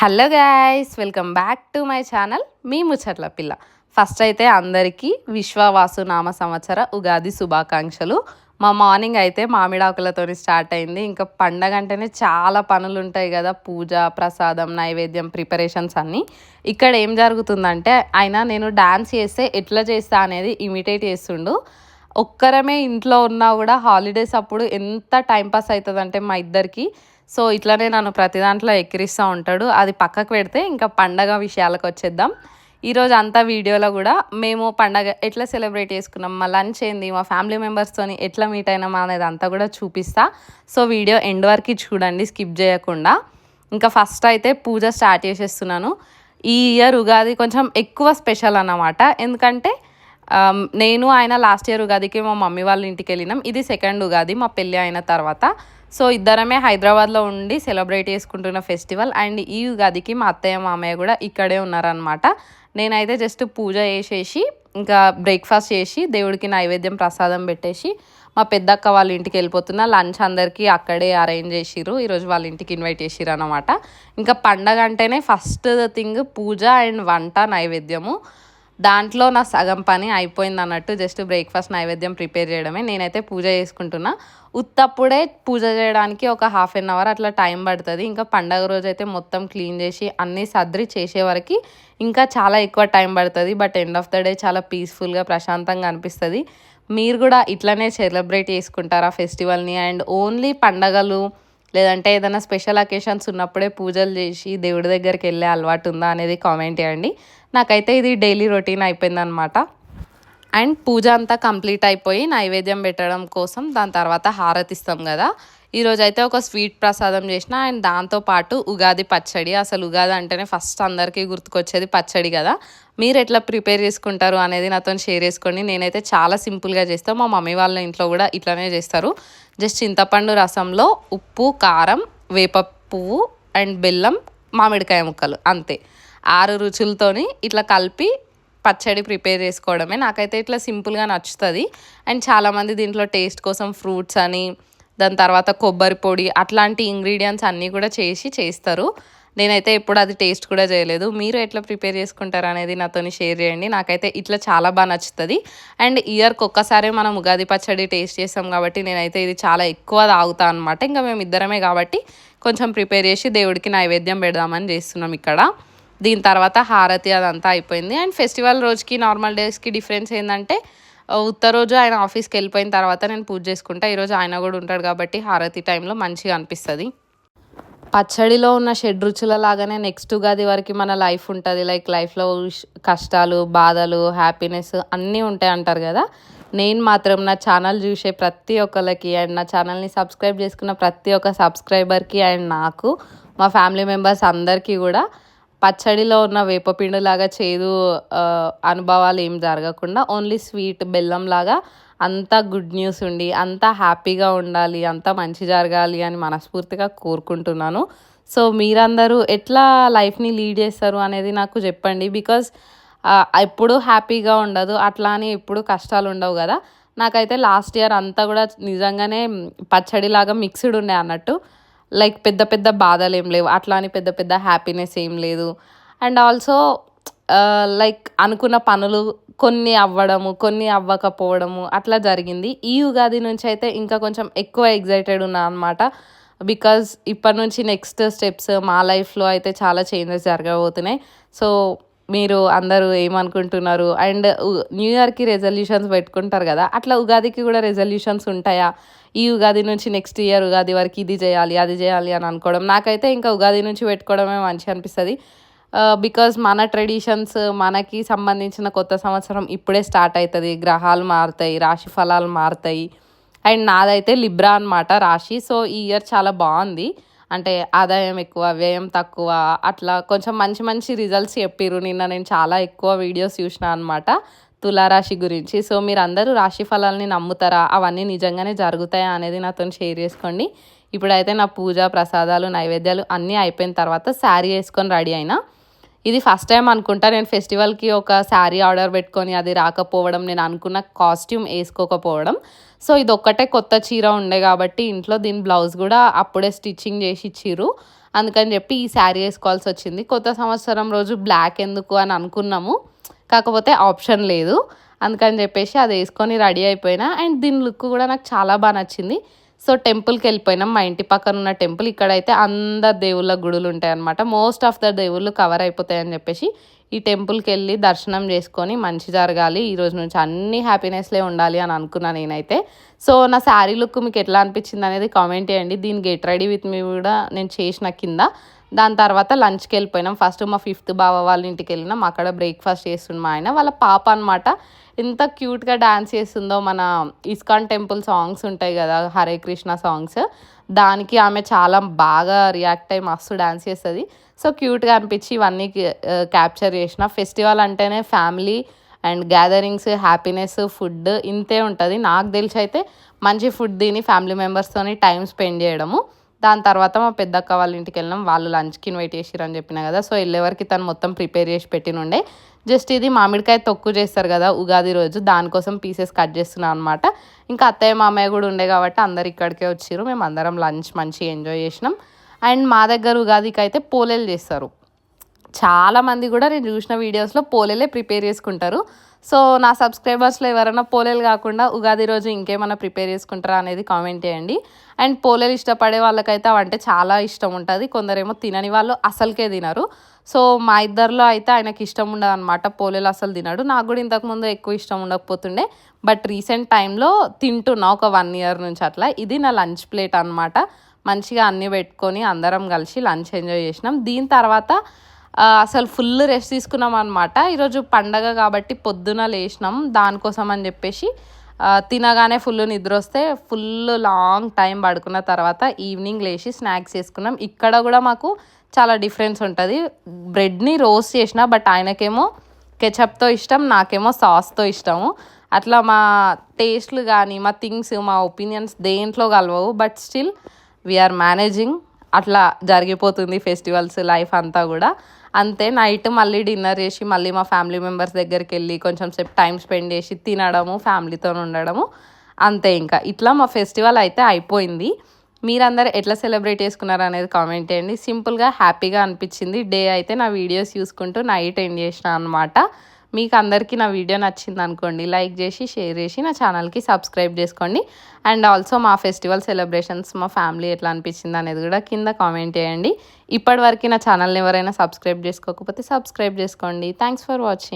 Hello guys welcome back to my channel మీ ముచ్చట్ల పిల్ల. First అయితే అందరికీ విశ్వవాసు నామ సంవత్సర ఉగాది శుభాకాంక్షలు. మా మార్నింగ్ అయితే మామిడాకులతో స్టార్ట్ అయింది. ఇంకా పండగ అంటేనే చాలా పనులు ఉంటాయి కదా పూజ ప్రసాదం నైవేద్యం ప్రిపరేషన్స్ అన్నీ. ఇక్కడ ఏం జరుగుతుందంటే అయినా నేను డ్యాన్స్ చేస్తే ఎట్లా చేస్తా అనేది ఇమిటేట్ చేస్తుండు. ఒక్కరమే ఇంట్లో ఉన్నా కూడా హాలిడేస్ అప్పుడు ఎంత టైం పాస్ అవుతుంది మా ఇద్దరికి సో ఇట్లానే నన్ను ప్రతి దాంట్లో ఎక్కిరిస్తూ ఉంటాడు. అది పక్కకు పెడితే ఇంకా పండగ విషయాలకు వచ్చేద్దాం. ఈరోజు అంతా వీడియోలో కూడా మేము పండగ ఎట్లా సెలబ్రేట్ చేసుకున్నాం మా లంచ్ ఏంది మా ఫ్యామిలీ మెంబర్స్తోని ఎట్లా మీట్ అయినాం అనేది అంతా కూడా చూపిస్తా. సో వీడియో ఎండ్ వరకు చూడండి స్కిప్ చేయకుండా. ఇంకా ఫస్ట్ అయితే పూజ స్టార్ట్ చేసేస్తున్నాను. ఈ ఇయర్ ఉగాది కొంచెం ఎక్కువ స్పెషల్ అన్నమాట. ఎందుకంటే నేను ఆయన లాస్ట్ ఇయర్ ఉగాదికి మా మమ్మీ వాళ్ళ ఇంటికి వెళ్ళినాం. ఇది సెకండ్ ఉగాది మా పెళ్ళి అయిన తర్వాత. సో ఇద్దరమే హైదరాబాద్లో ఉండి సెలబ్రేట్ చేసుకుంటున్న ఫెస్టివల్ అండ్ ఈ ఉగాదికి మా అత్తయ్య మామయ్య కూడా ఇక్కడే ఉన్నారనమాట నేనైతే జస్ట్ పూజ చేసేసి ఇంకా బ్రేక్ఫాస్ట్ చేసి దేవుడికి నైవేద్యం ప్రసాదం పెట్టేసి మా పెద్దక్క వాళ్ళ ఇంటికి వెళ్ళిపోతున్నా లంచ్ అందరికీ అక్కడే అరేంజ్ చేసిర్రు. ఈరోజు వాళ్ళ ఇంటికి ఇన్వైట్ చేసిర్రు అనమాట ఇంకా పండగ అంటేనే ఫస్ట్ థింగ్ పూజ అండ్ వంట నైవేద్యము. దాంట్లో నా సగం పని అయిపోయింది అన్నట్టు జస్ట్ బ్రేక్ఫాస్ట్ నైవేద్యం ప్రిపేర్ చేయడమే. నేనైతే పూజ చేసుకుంటున్నా. ఉత్తప్పుడే పూజ చేయడానికి ఒక హాఫ్ అన్ అవర్ అట్లా టైం పడుతుంది. ఇంకా పండగ రోజు అయితే మొత్తం క్లీన్ చేసి అన్నీ సర్ది చేసే వరకు ఇంకా చాలా ఎక్కువ టైం పడుతుంది. But end of the day చాలా పీస్ఫుల్గా ప్రశాంతంగా అనిపిస్తుంది. మీరు కూడా ఇట్లనే సెలబ్రేట్ చేసుకుంటారా ఫెస్టివల్ని? అండ్ ఓన్లీ పండగలు లేదంటే ఏదైనా స్పెషల్ అకేషన్స్ ఉన్నప్పుడే పూజలు చేసి దేవుడి దగ్గరికి వెళ్ళే అలవాటు ఉందా అనేది కామెంట్ చేయండి. నాకైతే ఇది డైలీ రొటీన్ అయిపోయిందనమాట అండ్ పూజ అంతా కంప్లీట్ అయిపోయి నైవేద్యం పెట్టడం కోసం దాని తర్వాత హారతి ఇస్తాం కదా. ఈరోజు అయితే ఒక స్వీట్ ప్రసాదం చేసిన. అండ్ దాంతోపాటు ఉగాది పచ్చడి. అసలు ఉగాది అంటేనే ఫస్ట్ అందరికీ గుర్తుకొచ్చేది పచ్చడి కదా. మీరు ఎట్లా ప్రిపేర్ చేసుకుంటారు అనేది నాతో షేర్ చేసుకోండి. నేనైతే చాలా సింపుల్గా చేస్తాను మా మమ్మీ వాళ్ళ ఇంట్లో కూడా ఇట్లానే చేస్తారు. జస్ట్ చింతపండు రసంలో ఉప్పు కారం వేప పువ్వు అండ్ బెల్లం మామిడికాయ ముక్కలు అంతే. ఆరు రుచులతోని ఇట్లా కలిపి పచ్చడి ప్రిపేర్ చేసుకోవడమే. నాకైతే ఇట్లా సింపుల్గా నచ్చుతుంది. అండ్ చాలామంది దీంట్లో టేస్ట్ కోసం ఫ్రూట్స్ అని దాని తర్వాత కొబ్బరి పొడి అట్లాంటి ఇంగ్రీడియంట్స్ అన్నీ కూడా చేసి చేస్తారు. నేనైతే ఎప్పుడు అది టేస్ట్ కూడా చేయలేదు. మీరు ఎట్లా ప్రిపేర్ చేసుకుంటారు అనేది నాతోని షేర్ చేయండి. నాకైతే ఇట్లా చాలా బాగా నచ్చుతుంది. అండ్ ఇయర్కి ఒక్కసారి మనం ఉగాది పచ్చడి టేస్ట్ చేస్తాం కాబట్టి నేనైతే ఇది చాలా ఎక్కువ తాగుతా అనమాట ఇంకా మేము ఇద్దరమే కాబట్టి కొంచెం ప్రిపేర్ చేసి దేవుడికి నైవేద్యం పెడదామని చేస్తున్నాం ఇక్కడ. దీని తర్వాత హారతి అదంతా అయిపోయింది. అండ్ ఫెస్టివల్ రోజుకి నార్మల్ డేస్కి డిఫరెన్స్ ఏంటంటే ఉత్త రోజు ఆయన ఆఫీస్కి వెళ్ళిపోయిన తర్వాత నేను పూజ చేసుకుంటా. ఈరోజు ఆయన కూడా ఉంటాడు కాబట్టి హారతి టైంలో మంచిగా అనిపిస్తుంది. పచ్చడిలో ఉన్న షెడ్ రుచుల లాగానే నెక్స్ట్ ఉగాది వరకు మన లైఫ్ ఉంటుంది. లైక్ లైఫ్లో కష్టాలు బాధలు హ్యాపీనెస్ అన్నీ ఉంటాయి అంటారు కదా. నేను మాత్రం నా ఛానల్ చూసే ప్రతి ఒక్కరికి అండ్ నా ఛానల్ని సబ్స్క్రైబ్ చేసుకున్న ప్రతి ఒక్క సబ్స్క్రైబర్కి అండ్ నాకు మా ఫ్యామిలీ మెంబర్స్ అందరికీ కూడా పచ్చడిలో ఉన్న వేపపిండిలాగా చేదు అనుభవాలు ఏం జరగకుండా ఓన్లీ స్వీట్ బెల్లం లాగా అంతా గుడ్ న్యూస్ ఉండి అంతా హ్యాపీగా ఉండాలి అంతా మంచి జరగాలి అని మనస్ఫూర్తిగా కోరుకుంటున్నాను. సో మీరందరూ ఎట్లా లైఫ్ని లీడ్ చేస్తారు అనేది నాకు చెప్పండి. బికాజ్ ఎప్పుడు హ్యాపీగా ఉండదు అట్లా అని ఎప్పుడు కష్టాలు ఉండవు కదా. నాకైతే లాస్ట్ ఇయర్ అంతా కూడా నిజంగానే పచ్చడిలాగా మిక్స్డ్ ఉండే అన్నట్టు. లైక్ పెద్ద పెద్ద బాధలు ఏం లేవు. అట్లా అని పెద్ద పెద్ద హ్యాపీనెస్ ఏం లేదు. అండ్ ఆల్సో లైక్ అనుకున్న పనులు కొన్ని అవ్వడము కొన్ని అవ్వకపోవడము అట్లా జరిగింది. ఈ ఉగాది నుంచి అయితే ఇంకా కొంచెం ఎక్కువ ఎగ్జైటెడ్ ఉన్నా అనమాట బికాజ్ ఇప్పటి నుంచి నెక్స్ట్ స్టెప్స్ మా లైఫ్లో అయితే చాలా చేంజెస్ జరగబోతున్నాయి. సో మీరు అందరూ ఏమనుకుంటున్నారు? అండ్ న్యూ ఇయర్కి రెజల్యూషన్స్ పెట్టుకుంటారు కదా? అట్లా ఉగాదికి కూడా రెజల్యూషన్స్ ఉంటాయా? ఈ ఉగాది నుంచి నెక్స్ట్ ఇయర్ ఉగాది వరకు ఇది చేయాలి అది చేయాలి అని అనుకోవడం. నాకైతే ఇంకా ఉగాది నుంచి పెట్టుకోవడమే మంచిగా అనిపిస్తుంది. బికాజ్ మన ట్రెడిషన్స్ మనకి సంబంధించిన కొత్త సంవత్సరం ఇప్పుడే స్టార్ట్ అవుతుంది గ్రహాలు మారుతాయి రాశి ఫలాలు మారుతాయి. అండ్ నాదైతే లిబ్రా అనమాట రాశి. సో ఈ ఇయర్ చాలా బాగుంది. అంటే ఆదాయం ఎక్కువ వ్యయం తక్కువ అట్లా కొంచెం మంచి మంచి రిజల్ట్స్ చెప్పిర్రు. నిన్న నేను చాలా ఎక్కువ వీడియోస్ చూసిన అనమాట తులారాశి గురించి. సో మీరు అందరూ రాశి ఫలాల్ని నమ్ముతారా? అవన్నీ నిజంగానే జరుగుతాయా అనేది నాతో షేర్ చేసుకోండి. ఇప్పుడైతే నా పూజ ప్రసాదాలు నైవేద్యాలు అన్నీ అయిపోయిన తర్వాత శారీ వేసుకొని రెడీ అయినా ఇది ఫస్ట్ టైం అనుకుంటా. నేను ఫెస్టివల్కి ఒక శారీ ఆర్డర్ పెట్టుకొని అది రాకపోవడం నేను అనుకున్న కాస్ట్యూమ్ వేసుకోకపోవడం. సో ఇది ఒక్కటే కొత్త చీర ఉండే కాబట్టి ఇంట్లో దీని బ్లౌజ్ కూడా అప్పుడే స్టిచ్చింగ్ చేసి ఇచ్చిర్రు. అందుకని చెప్పి ఈ శారీ వేసుకోవాల్సి వచ్చింది. కొత్త సంవత్సరం రోజు బ్లాక్ ఎందుకు అని అనుకున్నాము. కాకపోతే ఆప్షన్ లేదు. అందుకని చెప్పేసి అది వేసుకొని రెడీ అయిపోయినా. అండ్ దీని లుక్ కూడా నాకు చాలా బాగా నచ్చింది. సో టెంపుల్కి వెళ్ళిపోయినాం. మా ఇంటి పక్కన ఉన్న టెంపుల్. ఇక్కడైతే అందరు దేవుళ్ళ గుడులు ఉంటాయి అనమాట మోస్ట్ ఆఫ్ ద దేవుళ్ళు కవర్ అయిపోతాయని చెప్పేసి ఈ టెంపుల్కి వెళ్ళి దర్శనం చేసుకొని మంచి జరగాలి. ఈరోజు నుంచి అన్ని హ్యాపీనెస్లే ఉండాలి అని అనుకున్నా నేనైతే. సో నా శారీ లుక్ మీకు ఎట్లా అనిపించింది అనేది కామెంట్ చేయండి. దీని గెట్ రెడీ విత్ మీ కూడా నేను చేసిన కింద. దాని తర్వాత లంచ్కి వెళ్ళిపోయినాం. ఫస్ట్ మా ఫిఫ్త్ బావ వాళ్ళ ఇంటికి వెళ్ళినాం. అక్కడ బ్రేక్ఫాస్ట్ చేస్తుండే మా ఆయన. వాళ్ళ పాప అనమాట ఎంత క్యూట్గా డ్యాన్స్ చేస్తుందో మన ఇస్కాన్ టెంపుల్ సాంగ్స్ ఉంటాయి కదా హరే కృష్ణ సాంగ్స్. దానికి ఆమె చాలా బాగా రియాక్ట్ అయ్యి మస్తు డ్యాన్స్ చేస్తుంది. సో క్యూట్గా అనిపించి ఇవన్నీ క్యాప్చర్ చేసిన. ఫెస్టివల్ అంటేనే family and gatherings happiness food ఇంతే ఉంటుంది. నాకు తెలిసి అయితే మంచి ఫుడ్ తిని ఫ్యామిలీ మెంబర్స్తోని టైం స్పెండ్ చేయడము. దాని తర్వాత మా పెద్దక్క వాళ్ళ ఇంటికి వెళ్ళినాం. వాళ్ళు లంచ్కి ఇన్వైట్ చేసిరు అని చెప్పిన కదా. సో వెళ్ళేవరకు తను మొత్తం ప్రిపేర్ చేసి పెట్టినుండే. జస్ట్ ఇది మామిడికాయ తొక్కు చేస్తారు కదా ఉగాది రోజు. దానికోసం పీసెస్ కట్ చేస్తున్నాను అనమాట ఇంకా అత్తయ్య మామయ్య కూడా ఉండే కాబట్టి అందరు ఇక్కడికే వచ్చారు మేము అందరం లంచ్ మంచిగా ఎంజాయ్ చేసినాం. అండ్ మా దగ్గర ఉగాదికి అయితే పోలేలు చేస్తారు. చాలామంది కూడా నేను చూసిన వీడియోస్లో పోలేలే ప్రిపేర్ చేసుకుంటారు. సో నా సబ్స్క్రైబర్స్లో ఎవరైనా పోలేలు కాకుండా ఉగాది రోజు ఇంకేమైనా ప్రిపేర్ చేసుకుంటారా అనేది కామెంట్ చేయండి. అండ్ పోలేలు ఇష్టపడే వాళ్ళకైతే అవంటే చాలా ఇష్టం ఉంటుంది. కొందరేమో తినని వాళ్ళు అసలుకే తినరు. సో మా ఇద్దరిలో అయితే ఆయనకి ఇష్టం ఉండదు అనమాట పోలేలు అసలు తినడు. నాకు కూడా ఇంతకుముందు ఎక్కువ ఇష్టం ఉండకపోతుండే. బట్ రీసెంట్ టైంలో తింటున్నా ఒక వన్ ఇయర్ నుంచి అట్లా. ఇది నా లంచ్ ప్లేట్ అనమాట మంచిగా అన్నీ పెట్టుకొని అందరం కలిసి లంచ్ ఎంజాయ్ చేసినాం. దీని తర్వాత అసలు ఫుల్ రెస్ట్ తీసుకున్నాం అనమాట ఈరోజు పండగ కాబట్టి పొద్దున లేచినాం. దానికోసం అని చెప్పేసి తినగానే ఫుల్ నిద్ర వస్తే ఫుల్ లాంగ్ టైం పడుకున్న తర్వాత ఈవినింగ్ లేచి స్నాక్స్ చేసుకున్నాం. ఇక్కడ కూడా మాకు చాలా డిఫరెన్స్ ఉంటుంది. బ్రెడ్ని రోస్ట్ చేసిన బట్ ఆయనకేమో కెచప్తో ఇష్టం నాకేమో సాస్తో ఇష్టము. అట్లా మా టేస్ట్లు కానీ మా థింగ్స్ మా ఒపీనియన్స్ దేంట్లో కలవవు. But still we are managing అట్లా జరిగిపోతుంది ఫెస్టివల్స్ లైఫ్ అంతా కూడా. అంతే నైట్ మళ్ళీ డిన్నర్ చేసి మళ్ళీ మా ఫ్యామిలీ మెంబర్స్ దగ్గరికి వెళ్ళి కొంచెం సేపు టైం స్పెండ్ చేసి తినడము ఫ్యామిలీతో ఉండడము అంతే ఇంకా. ఇట్లా మా ఫెస్టివల్ అయితే అయిపోయింది. మీరందరూ ఎట్లా సెలబ్రేట్ చేసుకున్నారు అనేది కామెంట్ చేయండి. సింపుల్గా హ్యాపీగా అనిపించింది. డే అయితే నా వీడియోస్ చూసుకుంటూ నైట్ ఎండ్ చేసిన అనమాట మీకు అందరికీ నా వీడియో నచ్చింది అనుకోండి లైక్ చేసి షేర్ చేసి నా ఛానల్కి సబ్స్క్రైబ్ చేసుకోండి. అండ్ ఆల్సో మా ఫెస్టివల్ సెలబ్రేషన్స్ మా ఫ్యామిలీ ఎట్లా అనిపించింది అనేది కూడా కింద కామెంట్ చేయండి. ఇప్పటివరకు నా ఛానల్ని ఎవరైనా సబ్స్క్రైబ్ చేసుకోకపోతే సబ్స్క్రైబ్ చేసుకోండి. Thanks for watching.